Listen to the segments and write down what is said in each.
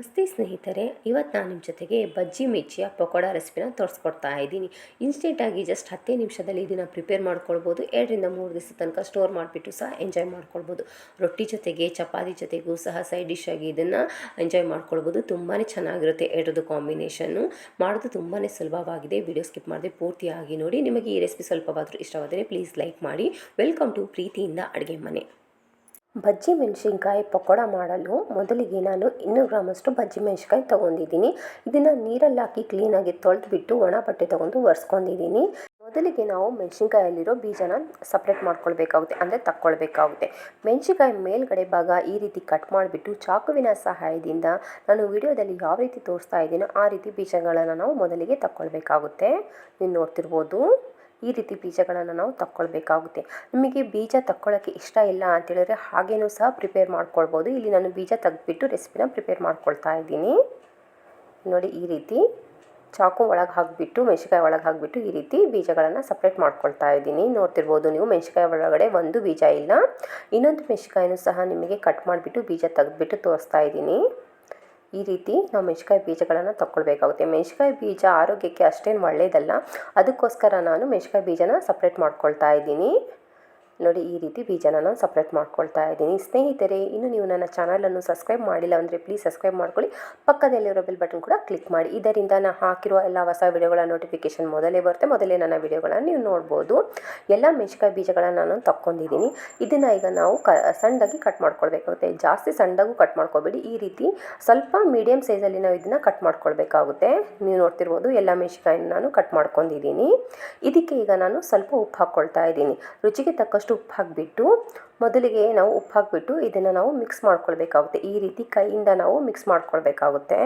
ನಮಸ್ತೆ ಸ್ನೇಹಿತರೆ, ಇವತ್ತು ನಾನು ನಿಮ್ಮ ಜೊತೆಗೆ ಬಜ್ಜಿ ಮಿರ್ಚಿಯ ಪಕೋಡ ರೆಸಿಪಿನ ತೋರಿಸ್ಕೊಡ್ತಾ ಇದ್ದೀನಿ. ಇನ್ಸ್ಟೆಂಟಾಗಿ ಜಸ್ಟ್ ಹತ್ತೇ ನಿಮಿಷದಲ್ಲಿ ಇದನ್ನು ಪ್ರಿಪೇರ್ ಮಾಡ್ಕೊಳ್ಬೋದು. ಎರಡರಿಂದ ಮೂರು ದಿವಸ ತನಕ ಸ್ಟೋರ್ ಮಾಡಿಬಿಟ್ಟು ಸಹ ಎಂಜಾಯ್ ಮಾಡ್ಕೊಳ್ಬೋದು. ರೊಟ್ಟಿ ಜೊತೆಗೆ, ಚಪಾತಿ ಜೊತೆಗೂ ಸಹ ಸೈಡ್ ಡಿಶ್ ಆಗಿ ಇದನ್ನು ಎಂಜಾಯ್ ಮಾಡ್ಕೊಳ್ಬೋದು. ತುಂಬಾ ಚೆನ್ನಾಗಿರುತ್ತೆ ಎರಡದು ಕಾಂಬಿನೇಷನ್ನು ಮಾಡೋದು ತುಂಬಾ ಸುಲಭವಾಗಿದೆ. ವಿಡಿಯೋ ಸ್ಕಿಪ್ ಮಾಡದೆ ಪೂರ್ತಿಯಾಗಿ ನೋಡಿ. ನಿಮಗೆ ಈ ರೆಸಿಪಿ ಸ್ವಲ್ಪವಾದರೂ ಇಷ್ಟವಾದರೆ ಪ್ಲೀಸ್ ಲೈಕ್ ಮಾಡಿ. ವೆಲ್ಕಮ್ ಟು ಪ್ರೀತಿಯಿಂದ ಅಡುಗೆ ಮನೆ. ಬಜ್ಜಿ ಮೆಣಸಿನ್ಕಾಯಿ ಪಕೋಡ ಮಾಡಲು ಮೊದಲಿಗೆ ನಾನು ಇನ್ನೂರು ಗ್ರಾಮಷ್ಟು ಬಜ್ಜಿ ಮೆಣಸಿನ್ಕಾಯಿ ತೊಗೊಂಡಿದ್ದೀನಿ. ಇದನ್ನು ನೀರಲ್ಲಿ ಹಾಕಿ ಕ್ಲೀನಾಗಿ ತೊಳೆದ್ಬಿಟ್ಟು ಒಣ ಬಟ್ಟೆ ತೊಗೊಂಡು ಒರೆಸ್ಕೊಂಡಿದ್ದೀನಿ. ಮೊದಲಿಗೆ ನಾವು ಮೆಣಸಿನ್ಕಾಯಲ್ಲಿರೋ ಬೀಜನ ಸಪ್ರೇಟ್ ಮಾಡ್ಕೊಳ್ಬೇಕಾಗುತ್ತೆ, ಅಂದರೆ ತಕ್ಕೊಳ್ಬೇಕಾಗುತ್ತೆ. ಮೆಣಸಿನ್ಕಾಯಿ ಮೇಲ್ಗಡೆ ಭಾಗ ಈ ರೀತಿ ಕಟ್ ಮಾಡಿಬಿಟ್ಟು ಚಾಕುವಿನ ಸಹಾಯದಿಂದ ನಾನು ವಿಡಿಯೋದಲ್ಲಿ ಯಾವ ರೀತಿ ತೋರಿಸ್ತಾ ಇದ್ದೀನೋ, ಆ ರೀತಿ ಬೀಜಗಳನ್ನು ನಾವು ಮೊದಲಿಗೆ ತಕ್ಕೊಳ್ಬೇಕಾಗುತ್ತೆ. ನೀವು ನೋಡ್ತಿರ್ಬೋದು. ಈ ರೀತಿ ಬೀಜಗಳನ್ನು ನಾವು ತಕ್ಕೊಳ್ಬೇಕಾಗುತ್ತೆ. ನಿಮಗೆ ಬೀಜ ತಕ್ಕೊಳ್ಳೋಕ್ಕೆ ಇಷ್ಟ ಇಲ್ಲ ಅಂತೇಳಿದ್ರೆ ಹಾಗೇನೂ ಸಹ ಪ್ರಿಪೇರ್ ಮಾಡ್ಕೊಳ್ಬೋದು. ಇಲ್ಲಿ ನಾನು ಬೀಜ ತೆಗೆದ್ಬಿಟ್ಟು ರೆಸಿಪಿನ ಪ್ರಿಪೇರ್ ಮಾಡ್ಕೊಳ್ತಾ ಇದ್ದೀನಿ. ನೋಡಿ ಈ ರೀತಿ ಚಾಕು ಒಳಗೆ ಹಾಕಿಬಿಟ್ಟು ಮೆಣಸಿಕಾಯಿ ಒಳಗೆ ಹಾಕಿಬಿಟ್ಟು ಈ ರೀತಿ ಬೀಜಗಳನ್ನು ಸಪ್ರೇಟ್ ಮಾಡ್ಕೊಳ್ತಾ ಇದ್ದೀನಿ. ನೋಡ್ತಿರ್ಬೋದು ನೀವು ಮೆಣಸಿಕಾಯಿ ಒಳಗಡೆ ಒಂದು ಬೀಜ ಇಲ್ಲ. ಇನ್ನೊಂದು ಮೆಣಸಿಕಾಯಿನೂ ಸಹ ನಿಮಗೆ ಕಟ್ ಮಾಡಿಬಿಟ್ಟು ಬೀಜ ತೆಗೆದ್ಬಿಟ್ಟು ತೋರಿಸ್ತಾ ಇದ್ದೀನಿ. ಈ ರೀತಿ ನಾವು ಮೆಣಸಿಕಾಯಿ ಬೀಜಗಳನ್ನು ತಗೊಳ್ಬೇಕಾಗುತ್ತೆ ಮೆಣಸಿಕಾಯಿ ಬೀಜ ಆರೋಗ್ಯಕ್ಕೆ ಅಷ್ಟೇನು ಒಳ್ಳೆಯದಲ್ಲ ಅದಕ್ಕೋಸ್ಕರ ನಾನು ಮೆಣಸಿಕಾಯಿ ಬೀಜನ ಸಪ್ರೇಟ್ ಮಾಡ್ಕೊಳ್ತಾ ಇದ್ದೀನಿ. ನೋಡಿ, ಈ ರೀತಿ ಬೀಜನ ನಾನು ಸಪ್ರೇಟ್ ಮಾಡ್ಕೊಳ್ತಾ ಇದ್ದೀನಿ. ಸ್ನೇಹಿತರೆ, ಇನ್ನು ನೀವು ನನ್ನ ಚಾನಲನ್ನು ಸಬ್ಸ್ಕ್ರೈಬ್ ಮಾಡಿಲ್ಲ ಅಂದರೆ ಪ್ಲೀಸ್ ಸಬ್ಸ್ಕ್ರೈಬ್ ಮಾಡ್ಕೊಳ್ಳಿ. ಪಕ್ಕದಲ್ಲಿರೋ ಬೆಲ್ ಬಟನ್ ಕೂಡ ಕ್ಲಿಕ್ ಮಾಡಿ. ಇದರಿಂದ ನಾನು ಹಾಕಿರುವ ಎಲ್ಲ ಹೊಸ ವಿಡಿಯೋಗಳ ನೋಟಿಫಿಕೇಶನ್ ಮೊದಲೇ ಬರುತ್ತೆ. ಮೊದಲೇ ನನ್ನ ವಿಡಿಯೋಗಳನ್ನು ನೀವು ನೋಡ್ಬೋದು. ಎಲ್ಲ ಮೆಣಸಿಕಾಯಿ ಬೀಜಗಳನ್ನು ನಾನು ತಕ್ಕೊಂಡಿದ್ದೀನಿ. ಇದನ್ನು ಈಗ ನಾವು ಕ, ಸಣ್ಣದಾಗಿ ಕಟ್ ಮಾಡ್ಕೊಳ್ಬೇಕಾಗುತ್ತೆ ಜಾಸ್ತಿ ಸಣ್ಣದಾಗೂ ಕಟ್ ಮಾಡ್ಕೊಬೇಡಿ. ಈ ರೀತಿ ಸ್ವಲ್ಪ ಮೀಡಿಯಮ್ ಸೈಜಲ್ಲಿ ನಾವು ಇದನ್ನು ಕಟ್ ಮಾಡ್ಕೊಳ್ಬೇಕಾಗುತ್ತೆ. ನೀವು ನೋಡ್ತಿರ್ಬೋದು ಎಲ್ಲ ಮೆಣಸಿಕಾಯಿನ ನಾನು ಕಟ್ ಮಾಡ್ಕೊಂಡಿದ್ದೀನಿ. ಇದಕ್ಕೆ ಈಗ ನಾನು ಸ್ವಲ್ಪ ಉಪ್ಪು ಹಾಕ್ಕೊಳ್ತಾ ಇದ್ದೀನಿ. ರುಚಿಗೆ ತಕ್ಕಷ್ಟು ಉಪ್ಪು ಹಾಕಿಬಿಟ್ಟು, ಮೊದಲಿಗೆ ನಾವು ಉಪ್ಪು ಹಾಕಿಬಿಟ್ಟು ಇದನ್ನು ನಾವು ಮಿಕ್ಸ್ ಮಾಡ್ಕೊಳ್ಬೇಕಾಗುತ್ತೆ. ಈ ರೀತಿ ಕೈಯಿಂದ ನಾವು ಮಿಕ್ಸ್ ಮಾಡ್ಕೊಳ್ಬೇಕಾಗುತ್ತೆ.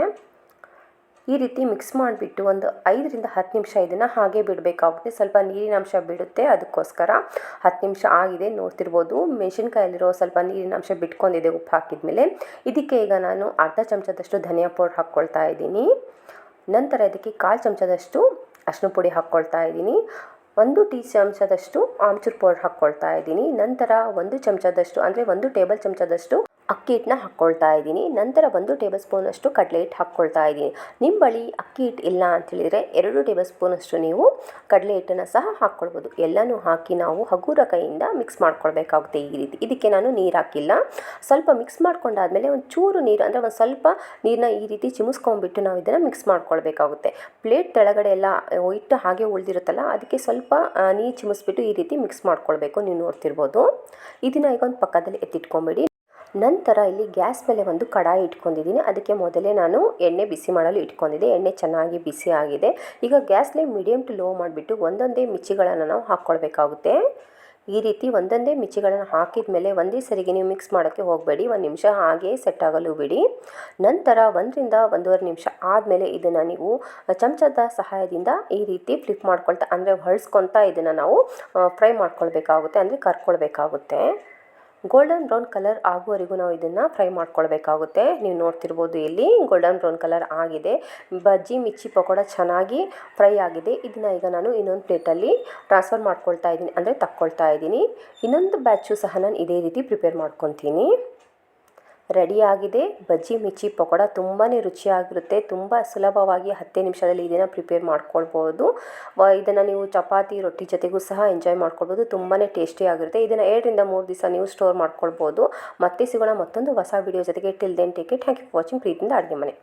ಈ ರೀತಿ ಮಿಕ್ಸ್ ಮಾಡಿಬಿಟ್ಟು ಒಂದು ಐದರಿಂದ ಹತ್ತು ನಿಮಿಷ ಇದನ್ನು ಹಾಗೆ ಬಿಡಬೇಕಾಗುತ್ತೆ. ಸ್ವಲ್ಪ ನೀರಿನ ಅಂಶ ಬಿಡುತ್ತೆ, ಅದಕ್ಕೋಸ್ಕರ ಹತ್ತು ನಿಮಿಷ ಆಗಿದೆ ನೋಡ್ತಿರ್ಬೋದು. ಮೆಣಸಿನ್ಕಾಯಲ್ಲಿರೋ ಸ್ವಲ್ಪ ನೀರಿನ ಅಂಶ ಬಿಟ್ಕೊಂಡಿದೆ ಉಪ್ಪು ಹಾಕಿದ್ಮೇಲೆ. ಇದಕ್ಕೆ ಈಗ ನಾನು ಅರ್ಧ ಚಮಚದಷ್ಟು ಧನಿಯಾ ಪೌಡ್ರ್ ಹಾಕ್ಕೊಳ್ತಾ ಇದ್ದೀನಿ. ನಂತರ ಇದಕ್ಕೆ ಕಾಲು ಚಮಚದಷ್ಟು ಅಷ್ಟು ಪುಡಿ ಹಾಕ್ಕೊಳ್ತಾ ಇದ್ದೀನಿ. ಒಂದು ಟೀ ಚಮಚದಷ್ಟು ಆಮ್ಚೂರ್ ಪೌಡ್ರ್ ಹಾಕ್ಕೊಳ್ತಾ ಇದ್ದೀನಿ. ನಂತರ ಒಂದು ಚಮಚದಷ್ಟು ಅಂದರೆ ಒಂದು ಟೇಬಲ್ ಚಮಚದಷ್ಟು ಅಕ್ಕಿ ಹಿಟ್ಟನ್ನ ಹಾಕ್ಕೊಳ್ತಾ ಇದ್ದೀನಿ. ನಂತರ ಒಂದು ಟೇಬಲ್ ಸ್ಪೂನಷ್ಟು ಕಡಲೆ ಹಿಟ್ಟು ಹಾಕ್ಕೊಳ್ತಾ ಇದ್ದೀನಿ. ನಿಮ್ಮ ಬಳಿ ಅಕ್ಕಿ ಹಿಟ್ಟು ಇಲ್ಲ ಅಂತೇಳಿದರೆ ಎರಡು ಟೇಬಲ್ ಸ್ಪೂನಷ್ಟು ನೀವು ಕಡಲೆ ಹಿಟ್ಟನ್ನು ಸಹ ಹಾಕ್ಕೊಳ್ಬೋದು. ಎಲ್ಲನೂ ಹಾಕಿ ನಾವು ಹಗುರ ಕೈಯಿಂದ ಮಿಕ್ಸ್ ಮಾಡ್ಕೊಳ್ಬೇಕಾಗುತ್ತೆ ಈ ರೀತಿ. ಇದಕ್ಕೆ ನಾನು ನೀರು ಹಾಕಿಲ್ಲ. ಸ್ವಲ್ಪ ಮಿಕ್ಸ್ ಮಾಡ್ಕೊಂಡಾದಮೇಲೆ ಒಂದು ಚೂರು ನೀರು, ಅಂದರೆ ಒಂದು ಸ್ವಲ್ಪ ನೀರನ್ನ ಈ ರೀತಿ ಚಿಮಿಸ್ಕೊಂಡ್ಬಿಟ್ಟು ನಾವು ಇದನ್ನು ಮಿಕ್ಸ್ ಮಾಡ್ಕೊಳ್ಬೇಕಾಗುತ್ತೆ. ಪ್ಲೇಟ್ ತೆಳಗಡೆ ಎಲ್ಲ ಹಿಟ್ಟು ಹಾಗೆ ಉಳಿದಿರುತ್ತಲ್ಲ, ಅದಕ್ಕೆ ಸ್ವಲ್ಪ ನೀರು ಚಿಮಿಸ್ಬಿಟ್ಟು ಈ ರೀತಿ ಮಿಕ್ಸ್ ಮಾಡ್ಕೊಳ್ಬೇಕು. ನೀವು ನೋಡ್ತಿರ್ಬೋದು. ಇದನ್ನ ಈಗ ಒಂದು ಪಕ್ಕದಲ್ಲಿ ಎತ್ತಿಟ್ಕೊಂಬಿಡಿ. ನಂತರ ಇಲ್ಲಿ ಗ್ಯಾಸ್ ಮೇಲೆ ಒಂದು ಕಡಾಯಿ ಇಟ್ಕೊಂಡಿದ್ದೀನಿ. ಅದಕ್ಕೆ ಮೊದಲೇ ನಾನು ಎಣ್ಣೆ ಬಿಸಿ ಮಾಡಲು ಇಟ್ಕೊಂಡಿದ್ದೆ. ಎಣ್ಣೆ ಚೆನ್ನಾಗಿ ಬಿಸಿ ಆಗಿದೆ. ಈಗ ಗ್ಯಾಸ್ನೇ ಮೀಡಿಯಮ್ ಟು ಲೋ ಮಾಡಿಬಿಟ್ಟು ಒಂದೊಂದೇ ಮಿಚ್ಚಿಗಳನ್ನು ನಾವು ಹಾಕ್ಕೊಳ್ಬೇಕಾಗುತ್ತೆ. ಈ ರೀತಿ ಒಂದೊಂದೇ ಮಿಚ್ಚಿಗಳನ್ನು ಹಾಕಿದ ಮೇಲೆ ಒಂದೇ ಸರಿಗೆ ನೀವು ಮಿಕ್ಸ್ ಮಾಡೋಕ್ಕೆ ಹೋಗಬೇಡಿ. ಒಂದು ನಿಮಿಷ ಹಾಗೆ ಸೆಟ್ ಆಗಲು ಬಿಡಿ. ನಂತರ ಒಂದರಿಂದ ಒಂದೂವರೆ ನಿಮಿಷ ಆದಮೇಲೆ ಇದನ್ನು ನೀವು ಚಮಚದ ಸಹಾಯದಿಂದ ಈ ರೀತಿ ಫ್ಲಿಪ್ ಮಾಡ್ಕೊಳ್ತಾ, ಅಂದರೆ ಹೊಳ್ಸ್ಕೊತಾ ಇದನ್ನು ನಾವು ಫ್ರೈ ಮಾಡ್ಕೊಳ್ಬೇಕಾಗುತ್ತೆ, ಅಂದರೆ ಕರ್ಕೊಳ್ಬೇಕಾಗುತ್ತೆ. ಗೋಲ್ಡನ್ ಬ್ರೌನ್ ಕಲರ್ ಆಗುವವರೆಗೂ ನಾವು ಇದನ್ನು ಫ್ರೈ ಮಾಡ್ಕೊಳ್ಬೇಕಾಗುತ್ತೆ. ನೀವು ನೋಡ್ತಿರ್ಬೋದು ಇಲ್ಲಿ ಗೋಲ್ಡನ್ ಬ್ರೌನ್ ಕಲರ್ ಆಗಿದೆ. ಬಜ್ಜಿ, ಮಿರ್ಚಿ ಪಕೋಡ ಚೆನ್ನಾಗಿ ಫ್ರೈ ಆಗಿದೆ. ಇದನ್ನು ಈಗ ನಾನು ಇನ್ನೊಂದು ಪ್ಲೇಟಲ್ಲಿ ಟ್ರಾನ್ಸ್ಫರ್ ಮಾಡ್ಕೊಳ್ತಾ ಇದ್ದೀನಿ. ಅಂದರೆ ತಕ್ಕೊಳ್ತಾ ಇದ್ದೀನಿ. ಇನ್ನೊಂದು ಬ್ಯಾಚು ಸಹ ನಾನು ಇದೇ ರೀತಿ ಪ್ರಿಪೇರ್ ಮಾಡ್ಕೊತೀನಿ. ರೆಡಿಯಾಗಿದೆ. ಬಜ್ಜಿ, ಮಿರ್ಚಿ, ಪಕೋಡ ತುಂಬಾ ರುಚಿಯಾಗಿರುತ್ತೆ. ತುಂಬ ಸುಲಭವಾಗಿ ಹತ್ತೇ ನಿಮಿಷದಲ್ಲಿ ಇದನ್ನು ಪ್ರಿಪೇರ್ ಮಾಡ್ಕೊಳ್ಬೋದು. ಇದನ್ನು ನೀವು ಚಪಾತಿ, ರೊಟ್ಟಿ ಜೊತೆಗೂ ಸಹ ಎಂಜಾಯ್ ಮಾಡ್ಕೊಳ್ಬೋದು. ತುಂಬಾ ಟೇಸ್ಟಿಯಾಗಿರುತ್ತೆ ಇದನ್ನು ಎರಡರಿಂದ ಮೂರು ದಿವಸ ನೀವು ಸ್ಟೋರ್ ಮಾಡ್ಕೊಳ್ಬೋದು. ಮತ್ತೆ ಸಿಗೋಣ ಮತ್ತೊಂದು ಹೊಸ ವಿಡಿಯೋ ಜೊತೆಗೆ. Till then take it thank you watching ಪ್ರೀತಿಯಿಂದ ಅಡುಗೆ ಮನೆ.